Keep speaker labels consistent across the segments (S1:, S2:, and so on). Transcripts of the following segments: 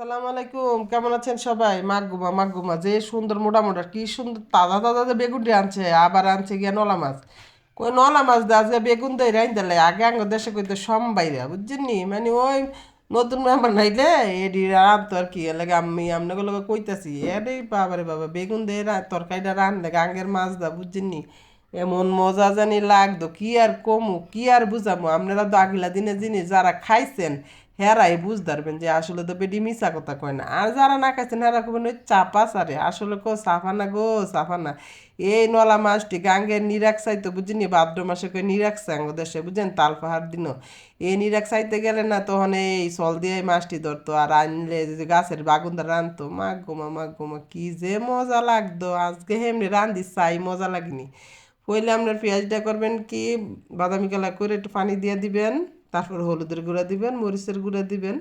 S1: সালাম আলাইকুম। কেমন আছেন সবাই? মাগুমা মাগুমা যে সুন্দর মোটা মোটা, কি সুন্দর তাজা তাজা যে বেগুনটি আনছে, আবার আনছে গিয়া নলা মাছ। কই নলা মাছ দে আজকে বেগুন দেয় রাইন দিলে, আগে আঙ্গ দেশে কইতে সম বাইরা বুঝছেন নি মানে ওই নতুন মেম্বার নাইলে এডি রান তো আর কি লাগে আমি আপনাকে কইতাছি, এডি বাবারে বাবা, বেগুন দিয়ে তরকারিটা রান লাগে, আঙ্গের মাছ দা বুঝছেন নি এমন মজা জানি লাগতো, কি আর কমু, কি আর বুঝামু? আপনারা তো আগলা দিনে জিনিস যারা খাইছেন হেরাই বুঝতে পারবেন যে আসলে তো বেডি মিশা কথা কয় না। আর যারা না খাইছেন হেরা কবেন ওই চাপা সারে, আসলে কো সাফা না গো সাফা না। এই নলা মাছটি গাঙ্গে নিরাক চাইতো বুঝিনি ভাদ্র মাসে কই নিরাক চাঙ্গ দেশে, বুঝেন? তাল পাহাড় দিন এই নিরাক চাইতে গেলে না তখন এই সল দিয়ে মাছটি ধরতো আর আনলে গাছের বাগুনটা রানতো মা গোমা মা গোমা কি যে মজা লাগতো। আজকে হেমনি রান্ধি চাই মজা লাগনি। পইলে আপনার পেঁয়াজটা করবেন কি? বাদামি কালা করে একটু পানি দিয়ে দিবেন। তারপর হলুদের গুঁড়া দিবেন, মরিচের গুঁড়া দিবেন,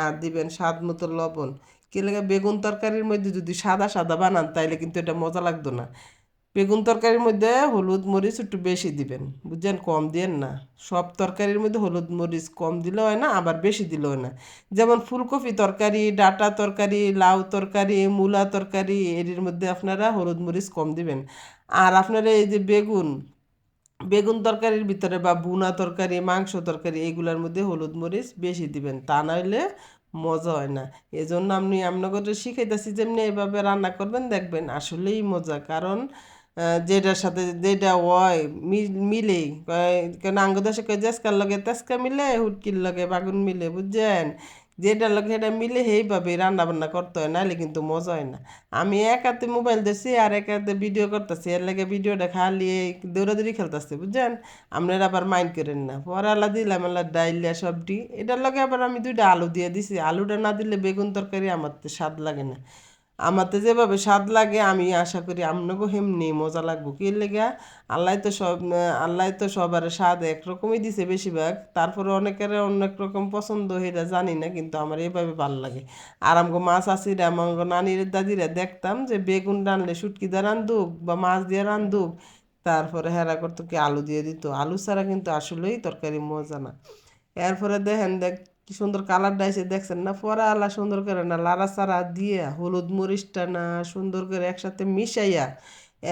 S1: আর দিবেন স্বাদ মতো লবণ। কি লাগে, বেগুন তরকারির মধ্যে যদি সাদা সাদা বানান, তাইলে কিন্তু এটা মজা লাগতো না। বেগুন তরকারির মধ্যে হলুদ মরিচ একটু বেশি দিবেন, বুঝছেন? কম দিয়েন না। সব তরকারির মধ্যে হলুদ মরিচ কম দিলে হয় না, আবার বেশি দিলে হয় না। যেমন ফুলকপি তরকারি, ডাটা তরকারি, লাউ তরকারি, মূলা তরকারি এর মধ্যে আপনারা হলুদ মরিচ কম দিবেন। আর আপনারা এই যে বেগুন বেগুন তরকারির ভিতরে বা বুনা তরকারি, মাংস তরকারি এইগুলোর মধ্যে হলুদ মরিচ বেশি দিবেন। তা নাহলে মজা হয় না। এই জন্য আপনি আপনাকে শিখাইতেছি যেমনি এভাবে রান্না করবেন, দেখবেন আসলেই মজা। কারণ যেটার সাথে যেটা হয় মি- মিলেই। কেন আঙ্গ কয়, জেসকার লগে তেসকা মিলে, হুটকির লগে বাগুন মিলে বুঝছেন? যেটার লোক সেটা মিলে সেইভাবে রান্না বান্না করতে হয়, নাহলে কিন্তু মজা হয় না। আমি এক হাতে মোবাইল দেখছি আর এক হাতে ভিডিও করতেছি, এর লাগে ভিডিওটা খালি দৌড়াদৌড়ি খেলতেছি, বুঝছেন? আপনারা আবার মাইন্ড করেন না। পরে আলা দিলাম, আল্লাহ ডাইলিয়া সবটি। এটার লগে আবার আমি দুইটা আলু দিয়ে দিছি। আলুটা না দিলে বেগুন তরকারি আমার তো স্বাদ লাগে না। আমার তো যেভাবে স্বাদ লাগে, আমি আশা করি আপনাকেও হেমনি মজা লাগবো। কি লেগে? আল্লাহ তো সব, আল্লাহ তো সবার স্বাদ একরকমই দিছে বেশিরভাগ। তারপরে অনেকের অনেক রকম পছন্দ সেটা জানি না, কিন্তু আমার এভাবে ভালো লাগে। আর আমাকে মাছ আসিরা আমার নানির দাদিরা দেখতাম যে বেগুন রানলে শুটকি দিয়ে রান্ধুক বা মাছ দিয়ে রান্ধুক তারপরে হেরা করতো কি আলু দিয়ে দিত। আলু ছাড়া কিন্তু আসলেই তরকারি মজা না। এরপরে দেখেন দেখ কি সুন্দর কালার ডাইছে দেখছেন না? পরা আলা সুন্দর করে না লাড়া চাড়া দিয়ে হলুদ মরিচটা না সুন্দর করে একসাথে মিশাইয়া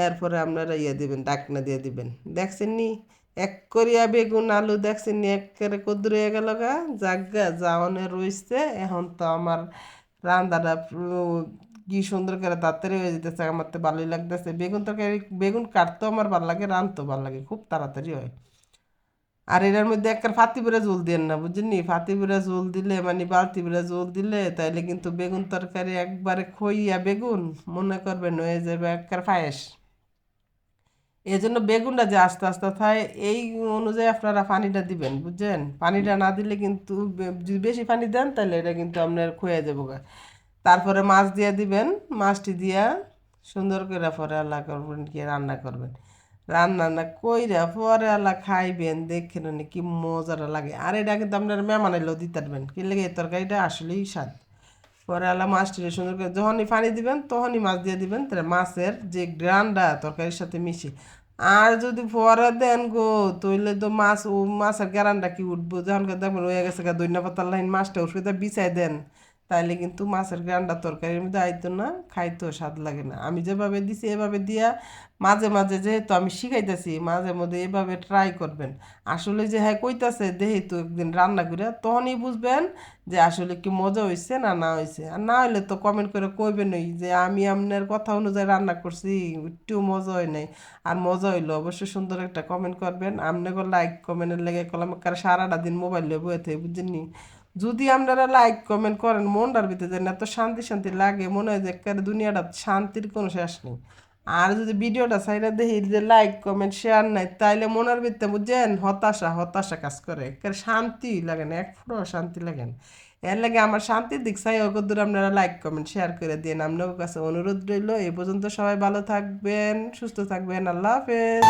S1: এরপরে আপনারা ইয়ে দিবেন, ডাকনা দিয়ে দিবেন। দেখছেন নি? এক করিয়া বেগুন আলু দেখছেন নি? একেবারে কদ্দুর হয়ে গেল গা। জাগা যাওয়ানে রইছে। এখন তো আমার রান্দাটা কি সুন্দর করে তাড়াতাড়ি হয়ে যেতেছে, আমার তো ভালোই লাগতেছে। বেগুন তরকারি, বেগুন কাটতেও আমার ভালো লাগে, রাঁধতেও ভালো লাগে, খুব তাড়াতাড়ি হয়। আর এটার মধ্যে একটা ফাতি বেড়ে জল দেন না বুঝলি ফাতি বেড়ে জল দিলে মানে বালতি বেড়ে জল দিলে, তাইলে কিন্তু বেগুন তরকারি একবারে খইয়া বেগুন, মনে করবেন হয়ে যাবে একবার পায়েস। এই জন্য বেগুনটা যে আস্তে আস্তে থাকে এই অনুযায়ী আপনারা পানিটা দিবেন বুঝছেন পানিটা না দিলে কিন্তু যদি বেশি পানি দেন তাহলে এটা কিন্তু আপনার খয়ে যাব। তারপরে মাছ দিয়ে দিবেন, মাছটি দিয়া সুন্দর করে পরে আল্লাহ করবেন কি, রান্না করবেন। রান্না না কইরা পরে আল্লাহ খাইবেন, দেখেন কি মজাটা লাগে। আর এটা কিন্তু আপনার মেহমান এলেও দিতে পারবেন। কি লাগে এই তরকারিটা? আসলেই স্বাদ। পরে আল্লাহ মাছটি সুন্দর করে যখনই পানি দিবেন, তখনই মাছ দিয়ে দিবেন। তাহলে মাছের যে গ্রানটা তরকারির সাথে মিশে। আর যদি পরে দেন গো, তইলে তো মাছ, ও মাছের গ্রানটা কি উঠবো? যখন দেখবেন ওই গেছে গা দৈন্য পাতার লাইন, মাছটা ওষুধে বিছাই দেন। তাইলে কিন্তু মাছের গ্রানটা তরকারির মধ্যে আইতো না খাইতো স্বাদ লাগে না। আমি যেভাবে দিছি, এভাবে দিয়া মাঝে মাঝে যেহেতু আমি শিখাইতেছি, মাঝে মধ্যে এভাবে ট্রাই করবেন। আসলে যে হ্যাঁ কইতাছে, দেহি তো একদিন রান্না করে তখনই বুঝবেন যে আসলে কি মজা হয়েছে না না হয়েছে আর না হলে তো কমেন্ট করে কইবেন ওই যে আমি আপনার কথা অনুযায়ী রান্না করছি, একটু মজা হয় নাই। আর মজা হইল অবশ্যই সুন্দর একটা কমেন্ট করবেন। আপনাকে লাইক কমেন্টের লেগে কলাম কার সারাটা দিন মোবাইল বয়ে থাকে বুঝছেন যদি আপনারা লাইক কমেন্ট করেন, মনটার ভিতরে যেন এত শান্তি শান্তি লাগে, মনে হয় যে একেবারে দুনিয়াটা শান্তির কোনো শেষ নেই। আর যদি ভিডিওটা সাইডে দেখি যে লাইক কমেন্ট শেয়ার নাই, তাইলে মনের ভিতরে বুঝছেন, হতাশা হতাশা কাজ করে। একেবারে শান্তি লাগে না, এক ফুটো শান্তি লাগে না। এর লাগে আমার শান্তির দিক চাই ওকদ্দুর আপনারা লাইক কমেন্ট শেয়ার করে দিন আপনার কাছে অনুরোধ রইল এই পর্যন্ত সবাই ভালো থাকবেন, সুস্থ থাকবেন, আল্লাহ হাফেজ।